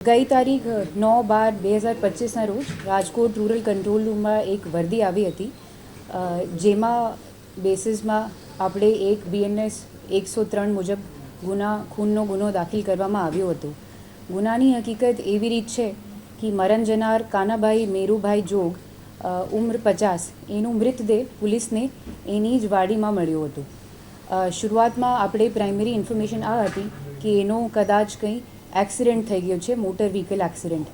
ગઈ તારીખ નવ બાર બે હજાર પચીસના રોજ રાજકોટ રૂરલ કંટ્રોલ રૂમમાં એક વર્દી આવી હતી. જેમાં બેસિસમાં આપણે એક બીએનએસ એકસો ત્રણ મુજબ ગુના, ખૂનનો ગુનો દાખલ કરવામાં આવ્યો હતો. ગુનાની હકીકત એવી રીત છે કે મરણ જનાર કાનાભાઈ મેરુભાઈ જોગ ઉમર પચાસ, એનું મૃતદેહ પોલીસને એની જ વાડીમાં મળ્યો હતો. શરૂઆતમાં આપણે પ્રાઇમરી ઇન્ફોર્મેશન આ હતી કે એનો કદાચ કંઈ એક્સિડન્ટ થઈ ગયો છે, મોટર વ્હીકલ એક્સિડન્ટ.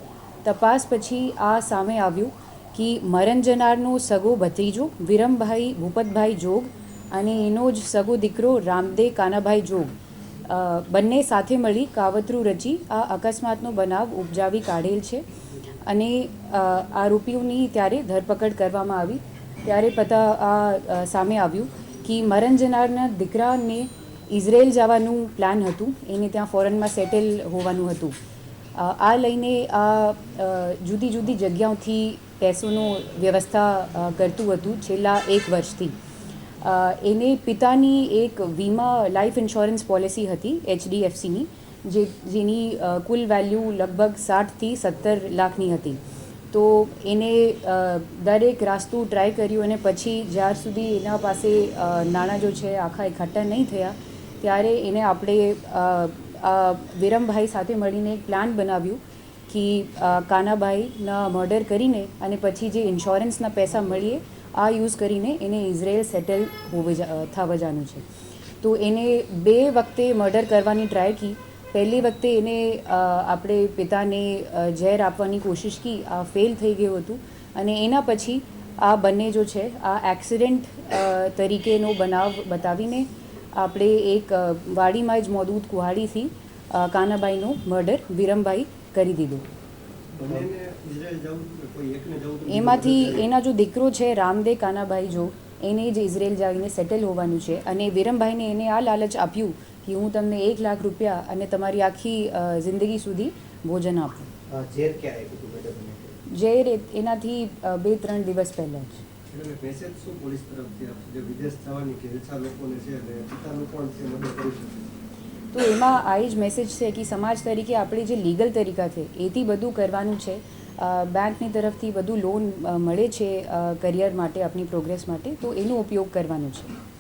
તપાસ પછી આ સામે આવ્યું કે મરણ જનારનો સગો ભત્રીજો, વિરમભાઈ, ભૂપતભાઈ જોગ અને એનો જ સગો દીકરો રામદેવ કાનાભાઈ જોગ. બંને સાથે મળી કાવતરું રચી આ અકસ્માતનો બનાવ ઉપજાવી કાઢેલ છે અને આરોપીઓની ત્યારે ધરપકડ કરવામાં આવી. ત્યારે પતા આ સામે આવ્યું કે મરણ જનારના દીકરાને ઇઝરાયલ જવાનું પ્લાન હતું. એને ત્યાં ફોરેનમાં સેટલ હોવાનું હતું. આ લઈને આ જુદી જુદી જગ્યાઓથી પૈસોનો વ્યવસ્થા કરતું હતું છેલ્લા એક વર્ષથી. એને પિતાની એક વીમા લાઈફ ઇન્સ્યોરન્સ પોલિસી હતી એચડીએફસીની જે, જેની કુલ વેલ્યુ લગભગ સાઠથી સત્તર લાખની હતી. તો એને દરેક રાસ્તું ટ્રાય કર્યું અને પછી જ્યાર સુધી એના પાસે નાણાં જો છે, આખા એકઠા નહીં થયા ત્યારે એને આપણે વિરમભાઈ સાથે મળીને એક પ્લાન બનાવ્યું કે કાનાભાઈના મર્ડર કરીને અને પછી જે ઇન્સ્યોરન્સના પૈસા મળીએ, આ યુઝ કરીને એને ઇઝરાયલ સેટલ હોવે થવા જવાનું છે. તો એને બે વખતે મર્ડર કરવાની ટ્રાય કી. પહેલી વખતે એને આપણે પિતાને ઝેર આપવાની કોશિશ કી, આ ફેલ થઈ ગયું હતું. અને એના પછી આ બંને જો છે, આ એક્સિડન્ટ તરીકેનો બનાવ બતાવીને આપણે એક વાડીમાં જ મોદૂદ કુહાડીથી કાનાબાઈનું મર્ડર વિરમભાઈ કરી દીધું. એમાંથી એના જો દીકરો છે રામદે કાનાભાઈ જો એને જ ઇઝરાયલ જઈને સેટલ હોવાનું છે. અને વિરમભાઈને એને આ લાલચ આપ્યું કે હું તમને એક લાખ રૂપિયા અને તમારી આખી જિંદગી સુધી ભોજન આપું. ઝેર એનાથી બે ત્રણ દિવસ પહેલાં જ. તે એમાં આ જ મેસેજ છે કે સમાજ તરીકે આપણે જે લીગલ તરીકા છે, એથી બધું કરવાનું છે. બેંકની તરફથી બધું લોન મળે છે કરિયર માટે આપણી પ્રોગ્રેસ માટે, તો એનો ઉપયોગ કરવાનો છે.